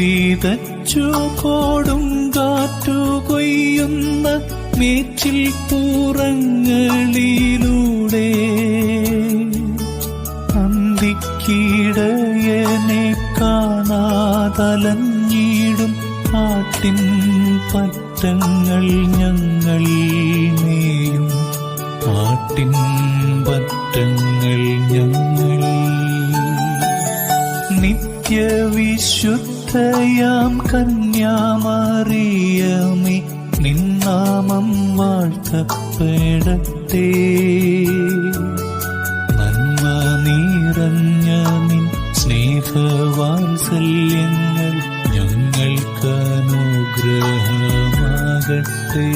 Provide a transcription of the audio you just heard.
വീതച്ചു കോടും കാറ്റു കൊയ്യുന്ന മേച്ചിൽ പൂറങ്ങളിലൂടെ. അന്തിക്കീടയനെ കാണാതലഞ്ഞീടും ആട്ടിൻ പറ്റങ്ങൾ ഞങ്ങൾ മേയും ആട്ടിൻ പറ്റങ്ങൾ നിത്യവിശുദ്ധയാം കന്യാമറിയമേ നിന്നാമം വാഴ്ത്തപ്പെടട്ടെ. നന്മ നിറഞ്ഞ നിൻ സ്നേഹവാത്സല്യങ്ങൾ ഞങ്ങൾക്ക് അനുഗ്രഹമാകട്ടെ